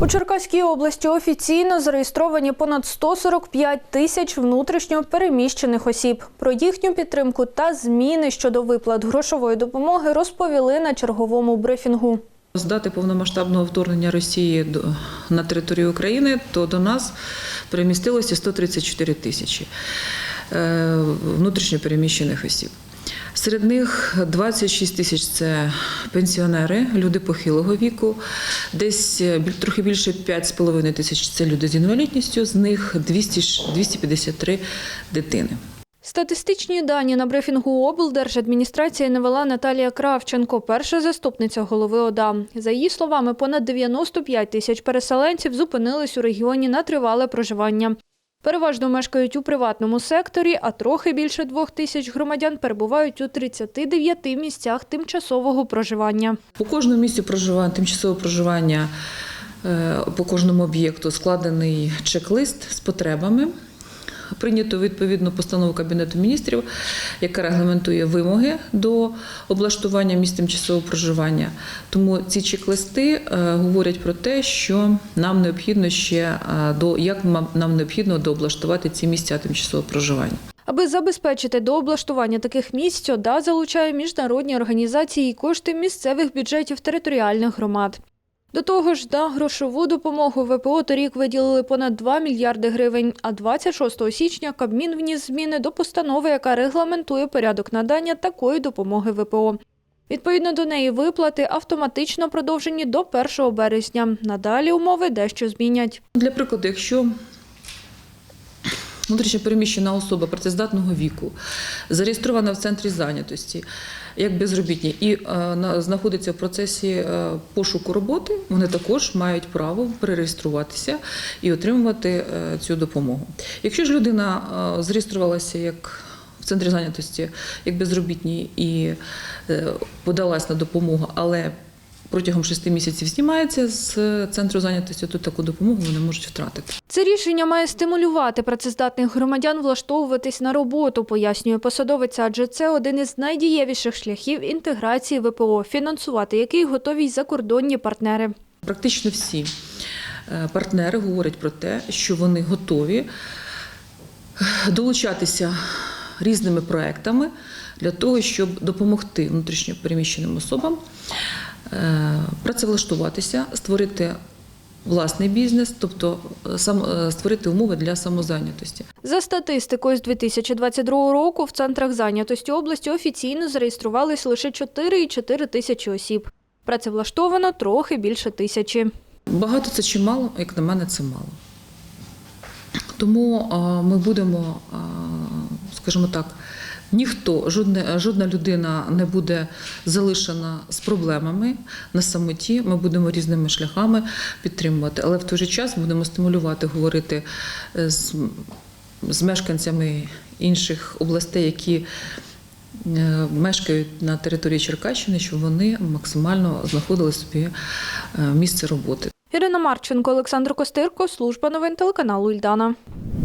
У Черкаській області офіційно зареєстровані понад 145 тисяч внутрішньо переміщених осіб. Про їхню підтримку та зміни щодо виплат грошової допомоги розповіли на черговому брифінгу. З дати повномасштабного вторгнення Росії на територію України, то до нас перемістилося 134 тисячі е, внутрішньо переміщених осіб. Серед них 26 тисяч це пенсіонери, люди похилого віку, десь е, трохи більше 5,5 тисяч це люди з інвалідністю, з них 200, 253 дитини. Статистичні дані на брифінгу облдержадміністрації навела Наталія Кравченко, перша заступниця голови ОДА. За її словами, понад 95 тисяч переселенців зупинились у регіоні на тривале проживання. Переважно мешкають у приватному секторі, а трохи більше двох тисяч громадян перебувають у 39 місцях тимчасового проживання. По кожному місцю проживання, тимчасового проживання е, по кожному об'єкту складений чек-лист з потребами. Прийнято відповідну постанову Кабінету міністрів, яка регламентує вимоги до облаштування місць тимчасового проживання. Тому ці чек-листи е, говорять про те, що нам необхідно ще е, до як нам необхідно дооблаштувати ці місця тимчасового проживання. Аби забезпечити дооблаштування таких місць, ОДА залучає міжнародні організації і кошти місцевих бюджетів територіальних громад. До того ж, на грошову допомогу ВПО торік виділили понад 2 мільярди гривень, а 26 січня Кабмін вніс зміни до постанови, яка регламентує порядок надання такої допомоги ВПО. Відповідно до неї виплати автоматично продовжені до 1 березня. Надалі умови дещо змінять. Для прикладу, якщо внутрішньо переміщена особа працездатного віку, зареєстрована в центрі зайнятості як безробітні і е, на- знаходиться в процесі е, пошуку роботи, вони також мають право перереєструватися і отримувати е, цю допомогу. Якщо ж людина е, зареєструвалася як в центрі зайнятості як безробітні і е, подалась на допомогу, але протягом шести місяців знімається з центру зайнятості, то таку допомогу вони можуть втратити. Це рішення має стимулювати працездатних громадян влаштовуватись на роботу, пояснює посадовиця, адже це один із найдієвіших шляхів інтеграції ВПО, фінансувати який готові й закордонні партнери. Практично всі е, партнери говорять про те, що вони готові долучатися різними проектами для того, щоб допомогти внутрішньо переміщеним особам е, працевлаштуватися, створити власний бізнес, тобто е, сам е, створити умови для самозайнятості. За статистикою з 2022 року в центрах зайнятості області офіційно зареєструвались лише 4,4 тисячі осіб. Працевлаштовано трохи більше тисячі. Багато це чи мало, як на мене, це мало. Тому ми будемо, скажімо так, ніхто, жодна, жодна людина не буде залишена з проблемами на самоті. Ми будемо різними шляхами підтримувати, але в той же час будемо стимулювати говорити е, з, з мешканцями інших областей, які е, мешкають на території Черкащини, щоб вони максимально знаходили собі е, місце роботи. Ірина Марченко, Олександр Костирко, служба новин телеканалу Ільдана.